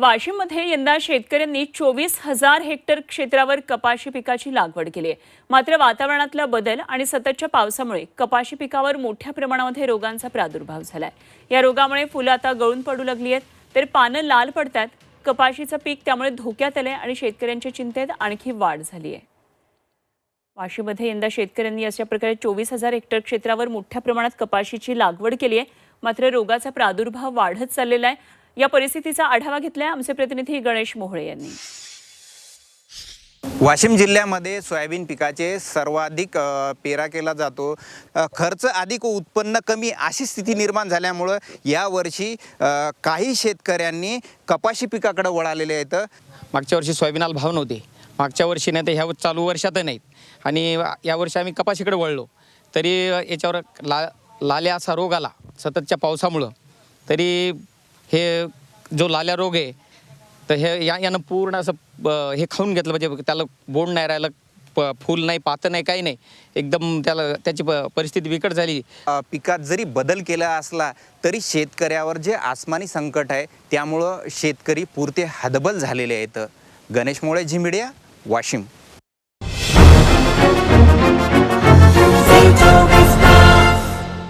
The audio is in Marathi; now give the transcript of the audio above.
वाशिममध्ये यंदा शेतकऱ्यांनी चोवीस हजार हेक्टर क्षेत्रावर कपाशी पिकाची लागवड केली आहे. मात्र वातावरणातला बदल आणि सततच्या पावसामुळे कपाशी पिकावर मोठ्या प्रमाणामध्ये रोगांचा प्रादुर्भाव झालाय. या रोगामुळे फुलं आता गळून पडू लागली आहेत. तर पानं लाल पडतात. कपाशीचं पीक त्यामुळे धोक्यात आलंय आणि शेतकऱ्यांच्या चिंतेत आणखी वाढ झाली आहे वाशीमध्ये यंदा शेतकऱ्यांनी अशा प्रकारे चोवीस हजार हेक्टर क्षेत्रावर मोठ्या प्रमाणात कपाशीची लागवड केली आहे. मात्र रोगाचा प्रादुर्भाव वाढत चाललेला आहे. या परिस्थितीचा आढावा घेतलाय आमचे प्रतिनिधी गणेश मोहळे यांनी. वाशिम जिल्ह्यामध्ये सोयाबीन पिकाचे सर्वाधिक पेरा केला जातो. खर्च अधिक व उत्पन्न कमी अशी स्थिती निर्माण झाल्यामुळं यावर्षी काही शेतकऱ्यांनी कपाशी पिकाकडे वळालेले आहेत. मागच्या वर्षी सोयाबीनाला भाव नव्हते. मागच्या वर्षी नाही तर ह्या चालू वर्षात नाहीत. आणि यावर्षी आम्ही कपाशीकडे वळलो. तरी याच्यावर ला लाल्या असा रोग आला सततच्या पावसामुळं. तरी हे जो लाल्या रोग आहे तर हे या यानं पूर्ण असं हे खाऊन घेतलं म्हणजे त्याला बोंड नाही राहिलं प फूल नाही पातं नाही काही नाही. एकदम त्याला त्याची प परिस्थिती बिकट झाली. पिकात जरी बदल केला असला तरी शेतकऱ्यावर जे आसमानी संकट आहे त्यामुळं शेतकरी पुरते हदबल झालेले आहेत. गणेश मोळे झिमिडिया वाशिम.